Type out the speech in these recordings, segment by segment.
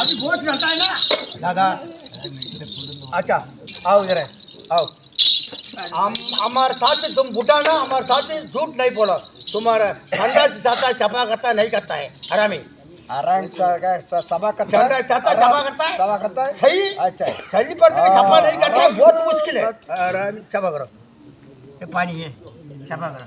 अभी बहुत चलता है ना? दादा अच्छा आओ इधर आओ। हम हमारे साथ तुम बुढ़ा ना हमारे साथ झूठ नहीं बोलो। तुम्हारा ठंडा चाहता छपा करता नहीं करता है। हरामी। आराम का सभा करता ठंडा चाहता छपा करता है। सभा करता है? सही? अच्छा। सही पर तो छपा नहीं करता बहुत मुश्किल है। हरामी छपा करो। ये पानी है छपा करो।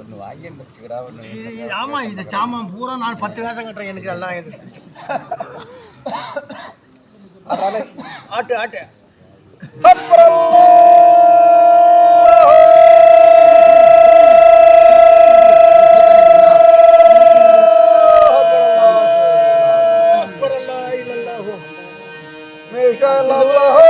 ஒன்று வாங்கி வச்சுக்கிறா இது ஆமா இது சாமான் பூரா நான் பத்து வேஷம் கட்டுறேன் எனக்கு எல்லாம் இது ஆட்டு ஆட்டு அக்பர் அல்லாஹ்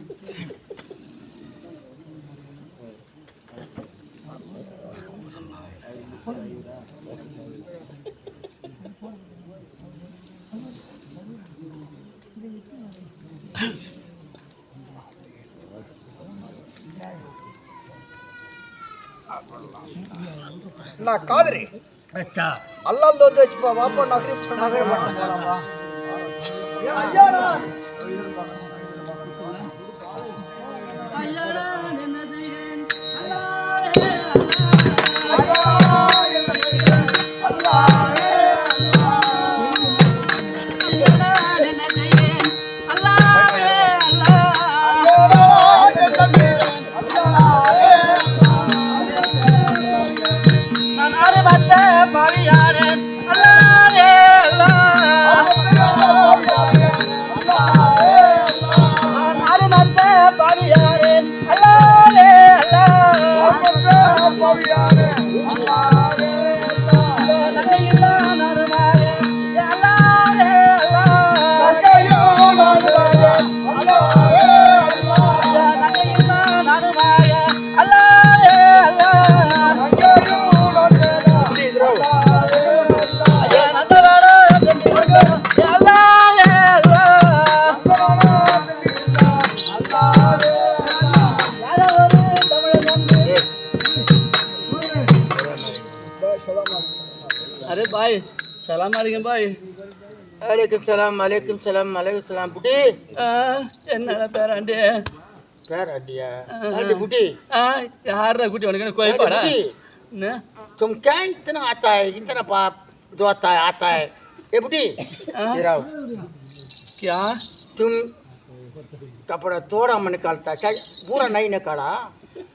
நான் காதரி அல்லால் தோத்து வச்சுப்பா வாப்பா நகரி நகரி பண்ண ஐயா ಯಾರ अरे भाई सलाम वालेकुम भाई वालेकुम सलाम वालेकुम सलाम वालेकुम सलाम बुटी என்னடா பேராண்டி பேர் அடியா अरे बुटी யாரா குட்டி உனக்கு என்ன கோயிப்பாடா अरे बुटी என்ன तुम क्या इतना आता है इतना पाप जो आता है आता है ए बुटी हाँ? इधर आओ क्या तुम कपड़ा थोड़ा में निकालता क्या पूरा नहीं निकाला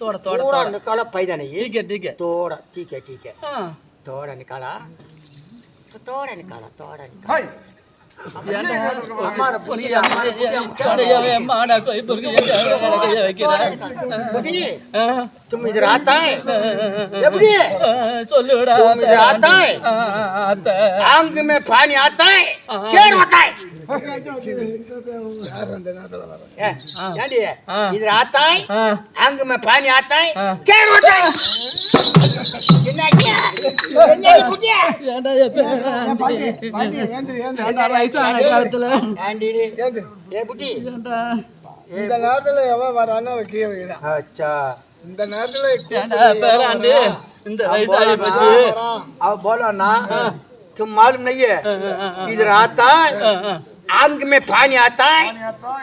थोड़ा थोड़ा थोड़ा निकाला फायदा नहीं ठीक है ठीक है थोड़ा ठीक है ठीक है थोड़ा निकाला तो थोड़ा निकाला थोड़ा निकाला तुम इधर आता है आता है आंग में पानी आता है क्या होता है இதுல ஆத்தாய் அங்குமே பாணி ஆத்தாய் கேர் ஓட்டாய் இந்த நேரத்துல எவன் வரான்னு அவன் கீழே சும்மா இது ராத்தா है ஆ, ஆ, ஆ, इधर आता है ஆ, ஆ. आंख में पानी आता है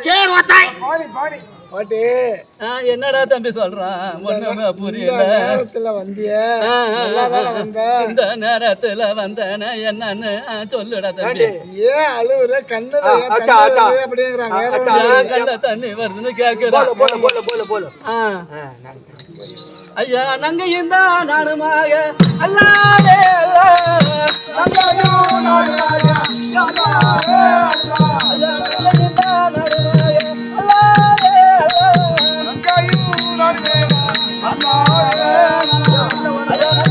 क्या होता है பாடி பாடி பாட்டி ஆ, என்னடா தம்பி சொல்றான் ஒண்ணுமே இந்த புரியல நேரத்துல வந்திய ஆ, ஆ, நல்லாதானே வந்த இந்த நேரத்துல வந்தேன என்னன்னு ஆ, சொல்லுடா தம்பி ஆண்டி, ஏன் அழுவுற கண்ணுல ஆ, ஏன் அச்சா, கண்ணு அச்சா. வருது அப்படிங்கிறாங்க வேற அச்சா. ஒண்ணும் ஏன் இல்ல. கண்ட தண்ணி வருதுன்னு கேக்குறான் बोलो बोलो बोलो बोलो बोलो ஆ, हाँ, ना- ஐயா நங்கையும் தான் நானுமாக அல்லாதே அல்லா. ஐயா, நங்கையும் தான் நானுமாக அல்லாதே அல்லா. ஐயா, அல்லாதே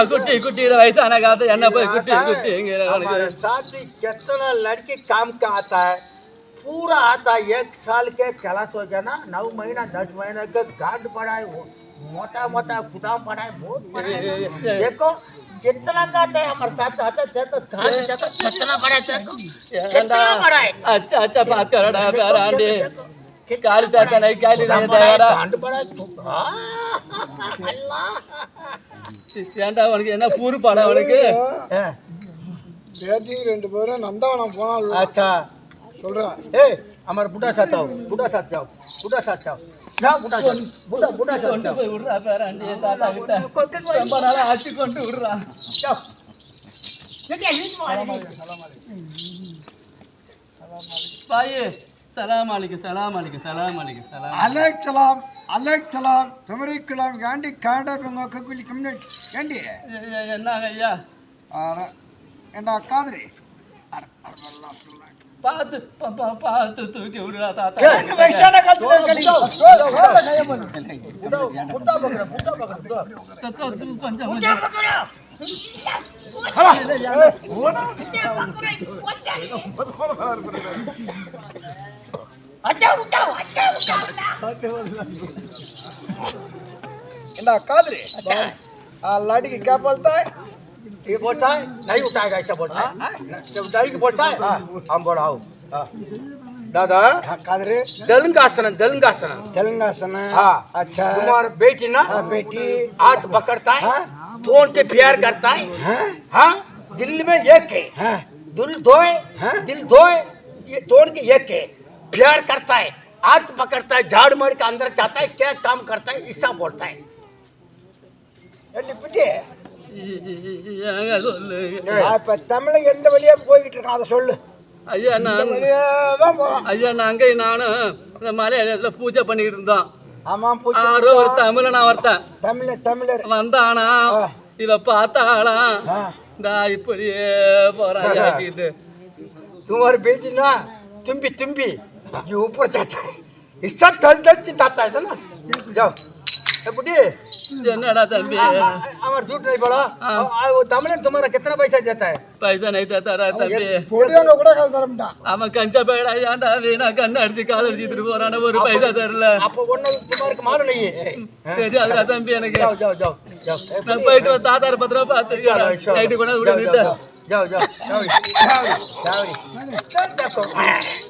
என்னடா சும்மா குட்டி குட்டிட வயசான காலத்து என்ன போய் குட்டி குட்டிங்கிற हमारे साथ ही कितना लड़के काम का आता है पूरा आता है एक साल के क्लास हो गया ना नौ महीना दस महीना का गांड पड़ा है वो मोटा मोटा गुदाम पड़ा है बहुत बड़ा है देखो कितना का आता है हमारे साथ आता है देखो गांड देखो कितना बड़ा है देखो कितना बड़ा है अच्छा अच्छा बात करड़ा பேராண்டி देखो, कितना காலி बड़ा தாத்தா நை காலி गुदाम बड़ा है, தேடா गांड बड़ा है तो- हाँ, अल्लाह ஏன்டா உனக்கு என்ன பூருப்பாடா உனக்கு? பேத்தி ரெண்டு பேரும் நந்தவனம் போனாலும் ஆச்சா. சொல்றேன் ஏய் அமர் புட்டா சாத்தாவ் புட்டா சாத்தாவ் புட்டா சாத்தாவ். கொண்டு விடுறான் பாயே சலாம் அலிக்கு சலாம் அலிக்கு சலாம் அலிக்கு சலாம் அலைக் சலாம் அலைக்கலாம் துமரிக்கலாம் ஏண்டி கேண்டர் ககுலி கம்யூனிட் ஏண்டி என்ன ஐயா என்ன காதரி பார்த்து பார்த்து தூக்கி விடுறா தாத்தா கொஞ்சம் கொஞ்சம் अच्छा, ಅಚ್ಚಾವ್ अच्छा, अच्छा। क्या बोलता है? ये बोलता है? नहीं उठाएगा ऐसा बोलता है। हाँ? हाँ? चौधारी की बोलता है? हाँ, हम बढ़ाओ। दादा? कादरे। दलंगासन दलंगासन दलंगासन अच्छा। तुम्हारी बेटी ना बेटी। हाथ पकड़ता है थोन के प्यार करता है। हाँ। दिल में एक है। दिल धोए दिल धोए ये तोड़ के एक है। प्यार करता है हाथ पकड़ता है झाड़ मार के अंदर जाता है क्या काम करता है ऐसा बोलता है ஏண்டி பிட்டி ஏங்க சொல்லுங்க இப்ப தமிழ எந்த வழியா போய்கிட்டு இருக்கான் அதை சொல்லு ஐயா இந்த நான் வழியா தான் போறான் ஐயா நாங்க நானும் இந்த மலையாளத்துல பூஜை பண்ணிக்கிட்டு இருந்தோம் ஆமா பூச்சி யாரோ ஒரு தமிழனா ஒருத்தன் தமிழ தமிழர் வந்தானா ஆ. இவ பார்த்தாளா ஆ. இந்த இப்படியே போறான் ஆக்கிட்டு तुम्हारी बेटी ना तुम्बी तुम्बी ये ऊपर जाता है इसका दल दल चिताता है ना जाओ ए बुढ़ी என்னடா தம்பி हमारा झूठ नहीं बोला हाँ। और वो तमिलन तुम्हारा कितना पैसा देता है பைசா நை தரா தம்பி பொடியாங்க கூட கல் தரமாட்டான் அவன் கஞ்ச பேடா ஏன்டா வீணா கண்ணு அடிச்சு காதடிச்சுட்டு போறான ஒரு பைசா தரல आप वो तुम्हारे मालूम नहीं है தெரியாதுடா தம்பி எனக்கு जाओ जाओ जाओ जाओ ए, நான் போயிட்டு வந்து தாத்தார பத்திரமா பார்த்து चलो, चलो। நைட்டு கொண்டு जाओ, விட जाओ, விட்டு जाओ जाओ जाओ जाओ जाओ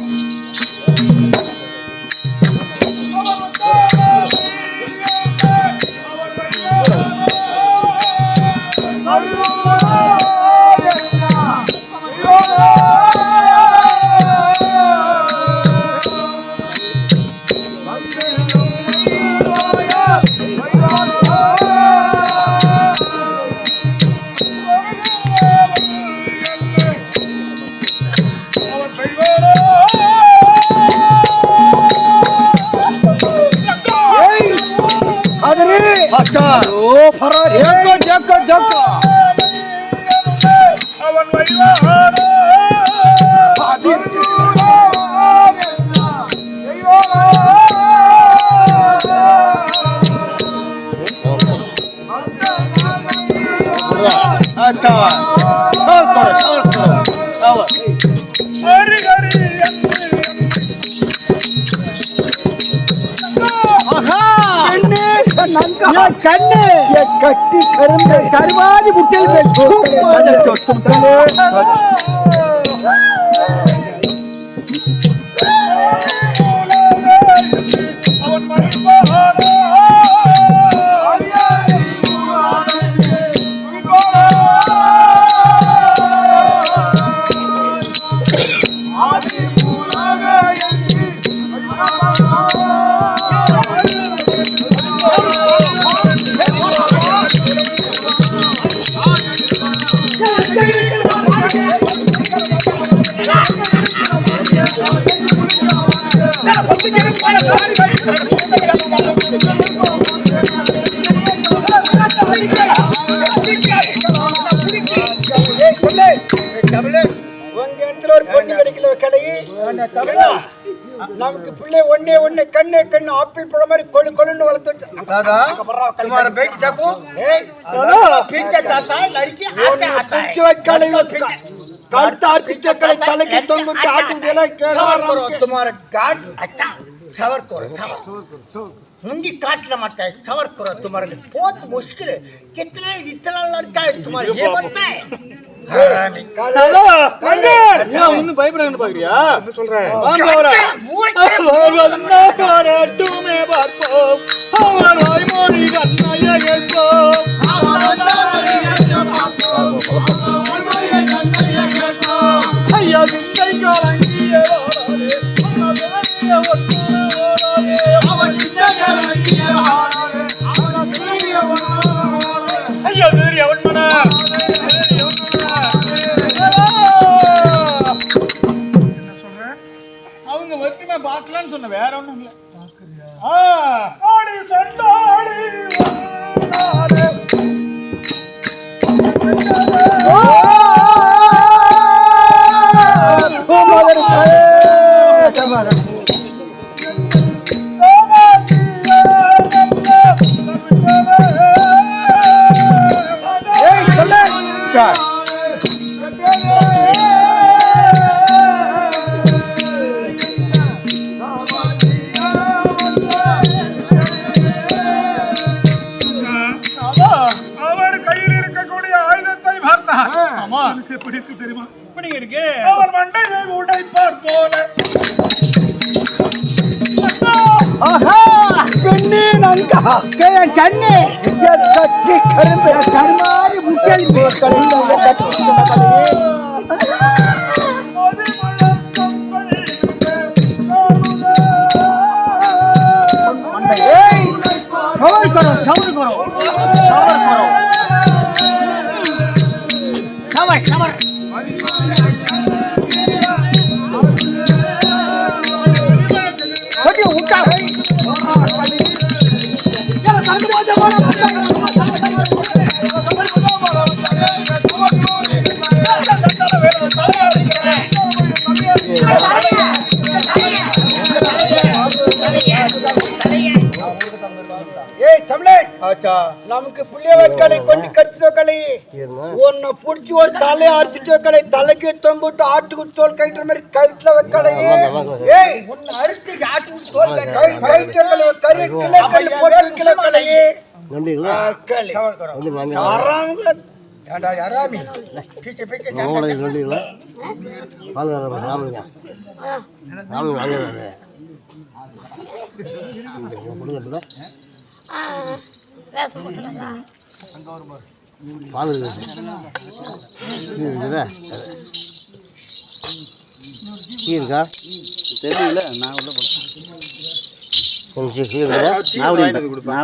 Oh! Hari-hari yang ini, ಕಣ್ಣು ಕಟ್ಟಿ ಕರುಂಬೆ ಕರುವಾದಿ ಬುಟ್ಟಿಯಲ್ಲಿ நமக்கு பிள்ளை ஒண்ணே ஒண்ணு கண்ணே கண்ணு ஆப்பிள் பழம் மாதிரி கொழு கொழுன்னு வளர்த்து दादा तुम्हारा बेटी देखो पीछे जाता है लड़की आगे आता है பிடிச்சு வைக்காலை கழுத்து அறுத்து கலை தலைக்கு தொங்கிட்டு ஆட்டு सवर करो तुम्हारा गार्ड अच्छा सवर करो सवर मुंडी काटना मत है सवर करो तुम्हारे लिए बहुत मुश्किल है कितना इतना लड़का है तुम्हारे ये बनता है हरामी। ஒன்னும் பயப்படுறேன்னு பாக்குறியா சொல்றேன் वो क्या பாராட்டுமே பார்ப்போம் ஐயா அவன் அவங்க பார்க்கலான்னு சொன்ன வேற ஒண்ணும் இல்ல ஆடி சண்டாடி வந்தாரே. எப்படி இருக்கு தெரியுமா? எப்படி இருக்கு? அவர் மண்டையை உடைப்பார் போல. கண்ணே நங்க. கண்ணே. கட்டி கரும்பு கருமாதி முட்டில் சவர் கரோ சவர் கரோ சவர் கரோ சவர் சவர் கொஞ்சம் ஆச்சா நமக்கு புள்ளிய வைக்கலை கொண்டு கடிச்சிட்டோ கலை உன்னை புடிச்சு ஒரு தலையை அறுத்துட்டோ கலை தலைக்கு தொங்கிட்டு ஆட்டுக்கு தோல் கயிற்ற மாதிரி கயிற்றுல வைக்கலை ஏய் உன்னை அறுத்து ஆட்டுக்கு தோல் கயிற்ற கலை கறி கிலோ கலை பொருள் கிலோ கலை பால் இருக்குது? கீ இருக்கா? தெரியல நான் உள்ள போறேன். கொஞ்சம் கீ இருக்குதா? நான்